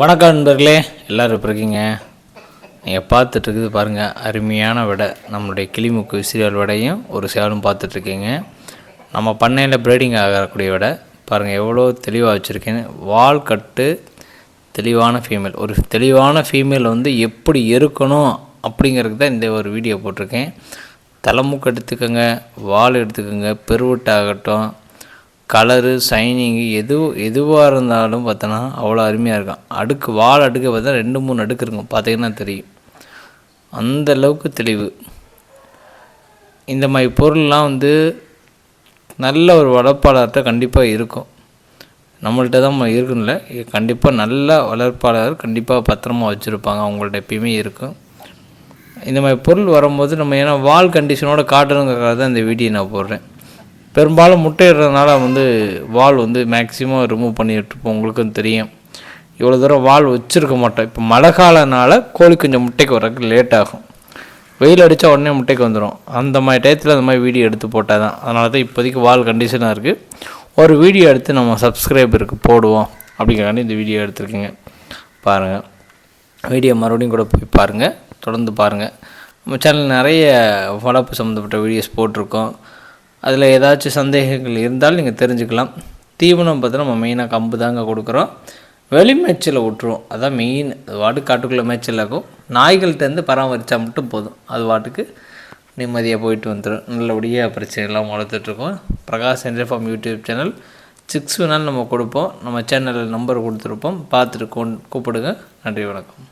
வணக்கம் நண்பர்களே எல்லோரும் எப்படி இருக்கீங்க? நீங்கள் பார்த்துட்ருக்குது பாருங்கள் அருமையான விடை. நம்மளுடைய கிளிமுக்கு விசிறியால் வடையும் ஒரு சேவலும் பார்த்துட்ருக்கீங்க. நம்ம பண்ணையில் ப்ரீடிங் ஆகக்கூடிய விடை. பாருங்கள் எவ்வளோ தெளிவாக வச்சுருக்கேன்னு வால் கட்டு தெளிவான ஃபீமேல் ஒரு தெளிவான ஃபீமேல் வந்து எப்படி இருக்கணும் அப்படிங்கிறதுக்கு தான் இந்த ஒரு வீடியோ போட்டிருக்கேன். தலைமுக்கு எடுத்துக்கோங்க வால் எடுத்துக்கோங்க பெருவட்டாகட்டும் கலரு சைனிங்கு எது எதுவாக இருந்தாலும் பார்த்தோன்னா அவ்வளோ அருமையாக இருக்கும். அடுக்கு வால் அடுக்கு பார்த்தா ரெண்டு மூணு அடுக்கு இருக்கும். பார்த்தீங்கன்னா தெரியும். அந்த அளவுக்கு தெளிவு. இந்த மாதிரி பொருள்லாம் வந்து நல்ல ஒரு வளர்ப்பாளர்கிட்ட கண்டிப்பாக இருக்கும். நம்மள்கிட்ட தான் இருக்குன்னு கண்டிப்பாக நல்ல வளர்ப்பாளர் கண்டிப்பாக பத்திரமா வச்சுருப்பாங்க. அவங்கள்ட்ட எப்பயுமே இருக்கும். இந்த மாதிரி பொருள் வரும்போது நம்ம ஏன்னா வால் கண்டிஷனோட காட்டணுங்கிறக்காக தான் இந்த வீடியோ நான் போடுறேன். பெரும்பாலும் முட்டையிடுறதுனால வந்து வால் வந்து மேக்ஸிமம் ரிமூவ் பண்ணிட்டுருப்போம் உங்களுக்கும் தெரியும். இவ்வளோ தூரம் வால் வச்சுருக்க மாட்டோம். இப்போ மழை காலனால கோழி கொஞ்சம் முட்டைக்கு வரக்கு லேட் ஆகும். வெயில் அடித்தா உடனே முட்டைக்கு வந்துடும் அந்த மாதிரி டயத்தில் அந்த மாதிரி வீடியோ எடுத்து போட்டால் தான் அதனால தான் இப்போதைக்கு வால் கண்டிஷனாக இருக்குது ஒரு வீடியோ எடுத்து நம்ம சப்ஸ்கிரைபருக்கு போடுவோம். அப்படிங்கிறக்காண்டி இந்த வீடியோ எடுத்துருக்கீங்க. பாருங்கள் வீடியோ மறுபடியும் கூட போய் பாருங்கள் தொடர்ந்து பாருங்கள் நம்ம சேனல் நிறைய வளர்ப்பு சம்மந்தப்பட்ட வீடியோஸ் போட்டிருக்கோம். அதில் ஏதாச்சும் சந்தேகங்கள் இருந்தால் நீங்கள் தெரிஞ்சுக்கலாம். தீவனம் பார்த்தா நம்ம மெயினாக கம்பு தாங்க கொடுக்குறோம். வெளி மேய்ச்சலை விட்டுருவோம் அதான் மெயின் அது வாட்டுக்கு காட்டுக்குள்ளே மேய்ச்சல் ஆகும். நாய்கள்கிட்டருந்து பராமரித்தா மட்டும் போதும். அது வாட்டுக்கு நிம்மதியாக போயிட்டு வந்துடும் நல்லபடியாக பிரச்சனை எல்லாம் வளர்த்துட்ருக்கோம் பிரகாஷ் என்ற ஃபார்ம் யூடியூப் சேனல் சிக்ஸ் வேணாலும் நம்ம கொடுப்போம். நம்ம சேனலில் நம்பர் கொடுத்துருப்போம். பார்த்துட்டு கூப்பிடுங்க. நன்றி வணக்கம்.